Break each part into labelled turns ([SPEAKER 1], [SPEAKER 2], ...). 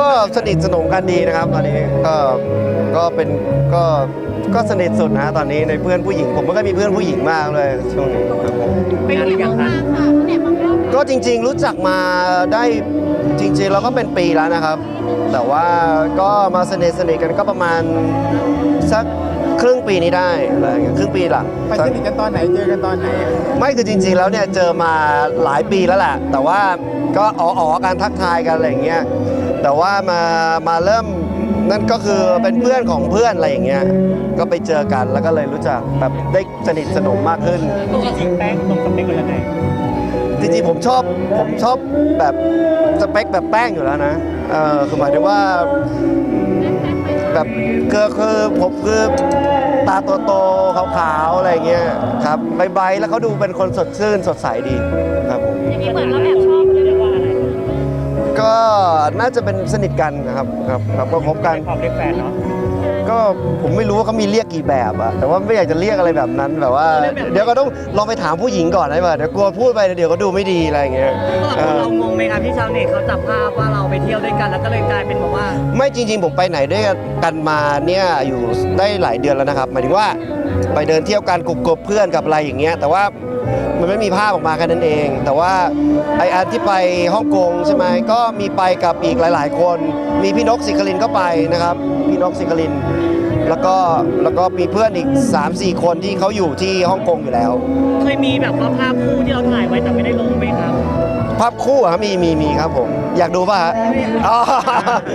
[SPEAKER 1] ก็สนิทสนมกันดีนะครับ ตอนนี้ก็ก็เป็นก็ก็สนิทสุดนะตอนนี้ในเพื่อนผู้หญิง ผมก็มีเพื่อนผู้หญิงมากเลยช่วงนี้ครับผม
[SPEAKER 2] เป็นหรือยังคะ
[SPEAKER 1] ก็จริง ๆ รู้จักมาได้จริงๆเราก็เป็นปีแล้วนะครับ แต่ว่าก็มาสนิทสนิทกันก็ประมาณสักครึ่งปีนี้ได้อะไรอย่างเงี้ยครึ่งปีหลัง
[SPEAKER 3] ไปสนิทกันตอนไหนเจอกันตอนไหนอะ
[SPEAKER 1] ไม่คือจริงๆ แล้วเนี่ยเจอมาหลายปีแล้วแหละแต่ว่าก็อ๋อๆการทักทายกันอะไรอย่างเงี้ย แต่ว่ามามาเริ่มนั่นก็คือเป็นเพื่อนของเพื่อนอะไรอย่างเงี้ยก็ไปเจอกันแล้วก็เลยรู้จักแบบได้สนิทสนมมากขึ้น
[SPEAKER 2] จริงๆแป้งตรงสเปคเรายังไง
[SPEAKER 1] จริงๆผมชอบผมชอบแบบสเปคแบบแป้งอยู่แล้วนะเออคือหมายถึงว่า แบบคือคือผมคือตาโตๆขาวๆอะไรอย่างเงี้ยครับใบๆแล้วเขาดูเป็นคนสดชื่นสดใสดีครับผม
[SPEAKER 4] อย่างนี้เหมือนเราแอบช ก็
[SPEAKER 1] น่าจะเป็นสนิทกันนะครับครับครับก็คบกัน
[SPEAKER 2] ความเรียกแฟนเนาะ
[SPEAKER 1] ก็ผมไม่รู้ว่าเขามีเรียกกี่แบบอะแต่ว่าไม่อยากจะเรียกอะไรแบบนั้นแบบว่าเดี๋ยวก็ต้องลองไปถามผู้หญิงก่อนได้ป่ะเดี๋ยวกลัวพูดไปเดี๋ยวก็ดูไม่ดีอะไรอย่างเงี้ยเออ
[SPEAKER 2] เรางงไหมครับที่ชาวเน็ตเขาจับภาพว่าเราไปเที่ยวด้วยกันแล้วก็เลยกลายเป็นแบบว่า
[SPEAKER 1] ไม่จริง ๆ ผมไปไหนด้วยกันมาเนี่ยอยู่ได้หลายเดือนแล้วนะครับหมายถึงว่าไปเดินเที่ยวกันกลุ่มๆเพื่อนกับอะไรอย่างเงี้ยแต่ว่า มันไม่มีภาพออกมาแค่นั้นเอง แต่ว่าไออันที่ไปฮ่องกงใช่ไหมก็มีไปกับอีกหลาย ๆ คน มีพี่นกสิคลินก็ไปนะครับ พี่นกสิคลิน แล้วก็แล้วก็มีเพื่อนอีก 3-4 คนที่เขาอยู่ที่ฮ่องกงอยู่แล้ว
[SPEAKER 2] เคยมีแบบว่าภาพคู่ที่เราถ่ายไว้แต่ไม่ได้ลงไหมครับ
[SPEAKER 1] ภาพคู่อะมีมีมีครับผม อยากดูป่ะฮะอ๋อ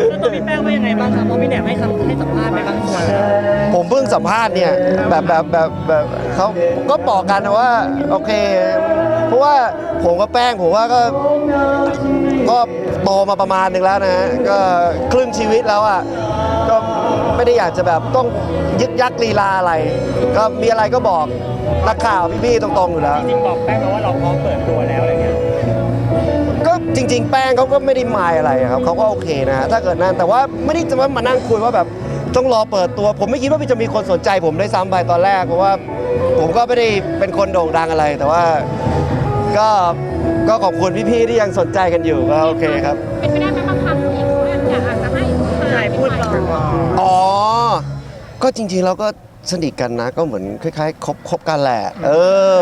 [SPEAKER 2] แล้วตัวพี่แป้งว่ายังไงบ้างครับเพราะพี่แหนมให้คำให้สัมภาษณ์ไปบางส่วนแล้ว
[SPEAKER 1] ผมเพิ่งสัมภาษณ์เนี่ยแบบแบบแบบแบบ เขาก็บอกกันนะว่าโอเค เพราะว่าผมกับแป้งผมว่าก็ก็โตมาประมาณหนึ่งแล้วนะฮะก็ครึ่งชีวิตแล้วอะก็ไม่ได้อยากจะแบบต้องยึกยักลีลาอะไร ก็มีอะไรก็บอกนักข่าวพี่ๆตรงๆอยู่แล้ว
[SPEAKER 2] จริงๆบอกแป้งไปว่าเราพร้อมเปิดตัวแล้วอะไรเงี้ย
[SPEAKER 1] ก็จริง ๆ แป้งเขาก็ไม่ได้มายอะไรครับเขาก็โอเคนะฮะถ้าเกิดนั้นแต่ว่าไม่ได้จะว่ามานั่งคุยว่าแบบต้องรอเปิดตัว ผมไม่คิดว่าจะมีคนสนใจผมได้วยซ้ำไปตอนแรกเพราะว่า ผมก็ไม่ได้เป็นคนโด่งดังอะไรแต่ว่าก็ก็ขอบคุณพี่ๆที่ยังสนใจกันอยู่ก็โอเคครับ
[SPEAKER 4] เป็นไปได้ไหมบางครั้งผู้หญิงเขาอยากอาจจะให้ผู้ชาย
[SPEAKER 2] ใช่พูดเรา
[SPEAKER 1] อ๋อ ก็จริงๆเราก็สนิทกันนะ ก็เหมือนคล้ายๆคบคบกันแหละ เอ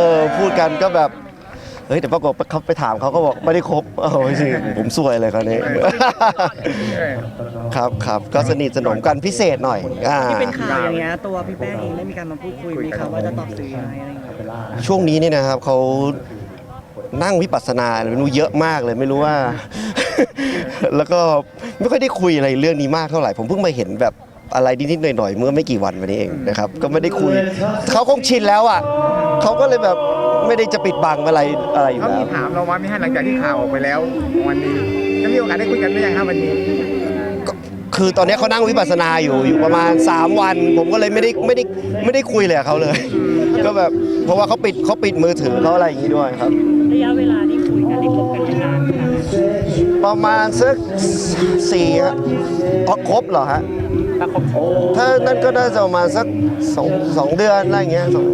[SPEAKER 1] อ พูดกันก็แบบ เฮ้ยแต่ปรากฏเขาไปถามเขาก็บอกไม่ได้คบโอ้ยสิผมซวยเลยคราวนี้ ครับครับก็สนิทสนมกันพิเศษหน่อยอ่า
[SPEAKER 2] ที่เป็นข่าวอย่างเงี้ยตัวพี่แป้งเองได้มีการมาพูดคุยไหมครับว่าจะตอบสื่อยังไงอะไรเงี้ย
[SPEAKER 1] ช่วงนี้เนี่ยนะครับเขานั่งวิปัสสนาไม่รู้เยอะมากเลยไม่รู้ว่า แล้วก็ไม่ค่อยได้คุยอะไรเรื่องนี้มากเท่าไหร่ ผมเพิ่งมาเห็นแบบ อะไรนิดๆหน่อยๆเมื่อไม่กี่วันมานี้เองนะครับ ก็ไม่ได้คุยเขาคงชินแล้วอะเขาก็เลยแบบไม่ได้จะปิดบังอะไรอะไรอยู่
[SPEAKER 3] เขา
[SPEAKER 1] แล้
[SPEAKER 3] มี
[SPEAKER 1] ว
[SPEAKER 3] ถามเราว่าไม่ให้หลังจากที่ข่าวออกไปแล้ววันนี้แล้วมีโอกาสได้คุยกันหรือยังครับวันนี้
[SPEAKER 1] คือตอนนี้เขานั่งวิปัสสนาอยู่อยู่ประมาณ 3 วัน ผมก็เลยไม่ได้ไม่ได้ไม่ได้คุยเลยกับเขาเลย ก็แบบเพราะว่าเขาปิดเขาปิดมือถือเขาอะไรอย่างนี้ด้วยครับ
[SPEAKER 2] ระยะเวลาที่คุยกันที่คบกัน
[SPEAKER 1] ประมาณสักสี่ฮะอ๋อครบเหรอฮะ
[SPEAKER 2] ถ้าคบ
[SPEAKER 1] ถ้านั่นก็น่าจะประมาณสักสองสองเดือนอะไรเงี้ยสอง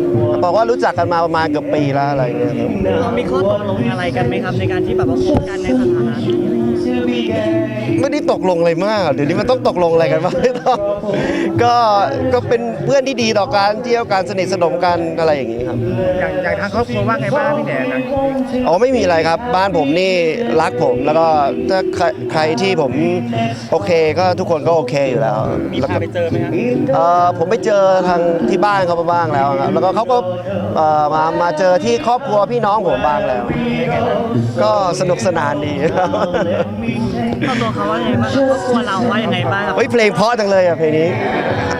[SPEAKER 1] บอกว่ารู้จักกันมาประมาณเกือบปีแล้วอะไรเงี้ยครับ
[SPEAKER 2] เรามีข้อตกลงอะไรกันไหมครับ ในการที่แบบว่าคบกันในสถานะนี้อะไรเงี้ย
[SPEAKER 1] ไม่ได้ตกลงอะไรมากเดี๋ยวนี้มันต้องตกลงอะไรกันบ้างไม่ต้องก็ก็เป็นเพื่อนที่ดีต่อกันเที่ยวกันสนิทสนมกันอะไรอย่างงี้ครับ
[SPEAKER 3] อย่างอย่างทางครอบครัวว่าไงบ้างพี่แหนมนะ
[SPEAKER 1] อ๋อไม่มีอะไรครับ บ้านผมนี่รักผมแล้วก็ถ้าใครใครที่ผมโอเคก็ทุกคนก็โอเคอยู่แล้ว
[SPEAKER 2] มี
[SPEAKER 1] แล้ว
[SPEAKER 2] พา
[SPEAKER 1] ก็
[SPEAKER 2] ไปเจอไหมครับ
[SPEAKER 1] เอ่อผมไปเจอทางที่บ้านเขามาบ้างแล้วครับแล้วก็เขาก็เอ่อมามาเจอที่ครอบครัวพี่น้องผมบ้างแล้ว ก็สนุกสนานดี
[SPEAKER 2] ครอบครัวเขาว่ายังไงบ้างครอบครัวเราว่ายังไงบ้างครับ
[SPEAKER 1] เฮ้ยเพลงเพราะจังเลยอะเพลงนี้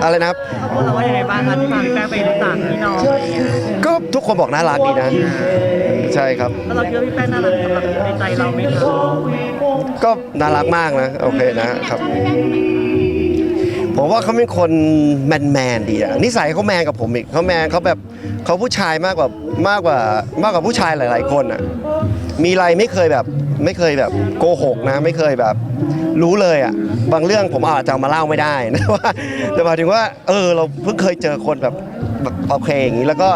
[SPEAKER 1] อะไรนะครับ
[SPEAKER 2] ครอบครัวเราว่ายังไงบ้างครับที่พาพี่แป้งไปรู้จักพี่น้องอะไรเงี้ย
[SPEAKER 1] ก็ทุกคนบอกน่ารักดีนะ ใช่ครับ
[SPEAKER 2] แล้วเราคิดว่าพี่แป้งน่ารักสำหรับในใจเราไหมครับ
[SPEAKER 1] ก็น่ารักมากนะ โอเคนะครับ ผมว่าเขาเป็นคนแมนแมนๆดีอะนิสัยเขาแมนกับผมอีกเขาแมนเขาแบบเขาผู้ชายมากกว่ามากกว่ามากกว่าผู้ชายหลาย ๆ คนอะ มีอะไรไม่เคยแบบไม่เคยแบบโกหกนะ ไม่เคยแบบรู้เลยอะบางเรื่องผมอาจจะเอามาเล่าไม่ได้นะว่าแต่หมายถึงว่า เออ เราเพิ่งเคยเจอคนแบบแบบโอเคอย่างนี้แล้วก็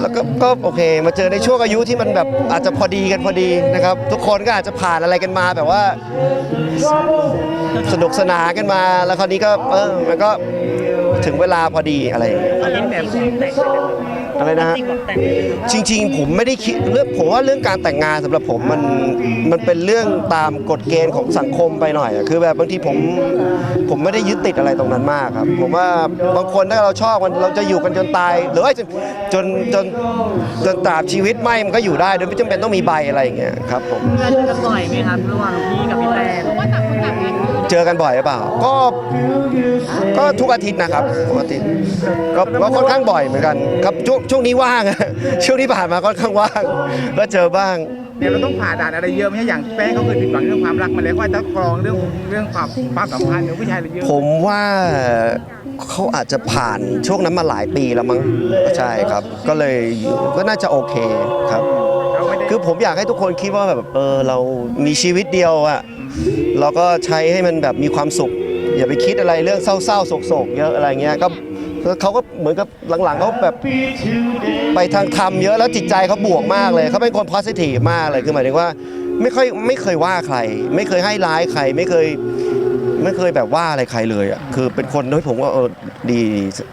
[SPEAKER 1] แล้วก็ก็โอเค มาเจอในช่วงอายุที่มันแบบอาจจะพอดีกันพอดีนะครับ ทุกคนก็อาจจะผ่านอะไรกันมาแบบว่าสนุกสนานกันมาแล้วคราวนี้ก็เออมันก็ ถึงเวลาพอดีอะไรอย่างเงี้ย
[SPEAKER 2] ตอนนี้แบบแต่งเลย
[SPEAKER 1] อะไรนะฮะ
[SPEAKER 2] จริงแบบแต่งเลย
[SPEAKER 1] จริงๆ ผมไม่ได้คิดเรื่องผมว่าเรื่องการแต่งงานสำหรับผมมันมันเป็นเรื่องตามกฎเกณฑ์ของสังคมไปหน่อยอะคือแบบบางทีผมผมไม่ได้ยึดติดอะไรตรงนั้นมากครับ ผมว่าบางคนถ้าเราชอบมันเราจะอยู่กันจนตาย หรือว่าจนจนจนจนตราบชีวิตไม่มันก็อยู่ได้โดยไม่จำเป็นต้องมีใบอะไรอย่างเงี้ยครับผม
[SPEAKER 2] เจอกันบ่อยไหมครับระหว่างพี่กับพี่แป้ง
[SPEAKER 4] ว่าต่างคนต่างงานคือ
[SPEAKER 1] เจอกันบ่อยหรือเปล่า ก็ก็ทุกอาทิตย์นะครับทุกอาทิตย์ก็ก็ค่อนข้างบ่อยเหมือนกันครับช่วงช่วงนี้ว่าง ช่วงที่ผ่านมาค่อนข้างว่างก็เจอบ้าง
[SPEAKER 3] เนี่ยเราต้องผ่าด่านอะไรเยอะไหมอย่างแป้งเขาเคยผิดหวังเรื่องความรักมาแล้วก็จะกรองเรื่องเรื่องความความสัมพันธ์ของผู้ชายอะไรเยอะ
[SPEAKER 1] ผมว่าเขาอาจจะผ่านช่วงนั้นมาหลายปีแล้วมั้งใช่ครับ ก็เลยก็น่าจะโอเคครับ
[SPEAKER 3] เราไม่ได้
[SPEAKER 1] คือผมอยากให้ทุกคนคิดว่าแบบเออเรามีชีวิตเดียวอะ เราก็ใช้ให้มันแบบมีความสุข อย่าไปคิดอะไรเรื่องเศร้าๆโศกๆเยอะอะไรเงี้ยก็เขาก็เหมือนกับหลังๆเขาแบบไปทางธรรมเยอะแล้วจิตใจเขาบวกมากเลยเขาเป็นคนโพสิทีฟมากเลยคือหมายถึงว่า ไม่ค่อยไม่เคยว่าใคร ไม่เคยให้ร้ายใครไม่เคย ไม่เคยแบบว่าอะไรใครเลยอะคือเป็นคนที่ผมว่าเออดี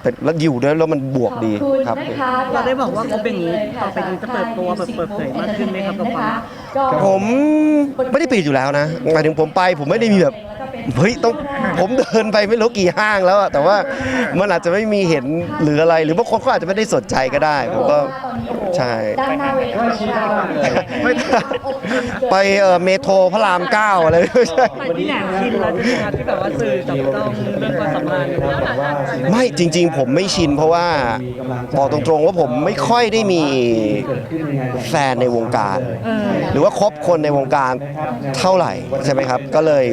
[SPEAKER 1] เป็นแล้วอยู่ด้วยแล้วมันบวกดีครับ
[SPEAKER 2] เราได้บอกว่าเขาเป็นอย่างนี้ต่อไปนี้จะเปิดตัวเปิดเปิดเผยมากขึ้นไหมครับกับความรัก
[SPEAKER 1] ผมไม่ได้ปิดอยู่แล้วนะหมายถึงผมไปผมไม่ได้มีแบบเฮ้ยต้องผมเดินไปไม่รู้กี่ห้างแล้วอะแต่ว่ามันอาจจะไม่มีเห็นหรืออะไร หรือบางคนเขาอาจจะไม่ได้สนใจก็ได้ ผมก็ ใช่
[SPEAKER 5] ด้านหน้าเวทีของเรา
[SPEAKER 3] ไม่
[SPEAKER 1] ไปเอ่อเมโทรพระรามเก้าอะไรไม่ใช่
[SPEAKER 2] ไปที่แหลมคิดแล้วที่งานที่แบบว่าสื่อจับจ้องเรื่องความสัมพันธ์
[SPEAKER 1] ไม่จริง ๆ ผมไม่ชินเพราะว่าบอกตรงๆว่าผมไม่ค่อยได้มีแฟนในวงการ หรือว่าคบคนในวงการเท่าไหร่ใช่ไหมครับ ก็เลย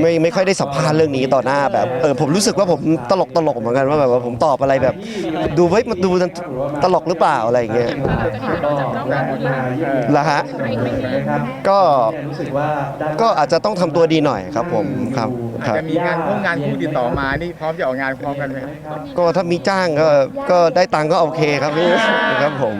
[SPEAKER 1] ไม่ไม่ค่อยได้สัมภาษณ์เรื่องนี้ต่อหน้าแบบเออผมรู้สึกว่าผมตลกตลกเหมือนกันว่าแบบว่าผมตอบอะไรแบบ ดูเฮ้ยมันดูตลกหรือเปล่าอะไรอย่างเงี้ยละฮะก็ก็อาจจะต้องทำตัวดีหน่อยครับผมครับค
[SPEAKER 3] อาจ
[SPEAKER 1] รับ
[SPEAKER 3] จะมีงานพวกงานคู่ติดต่อมา นี่พร้อมจะออกงานพร้อมกันไหมครับ
[SPEAKER 1] ก็ถ้ามีจ้างก็ก็ได้ตังค์ก็โอเคครับพี่ครับผม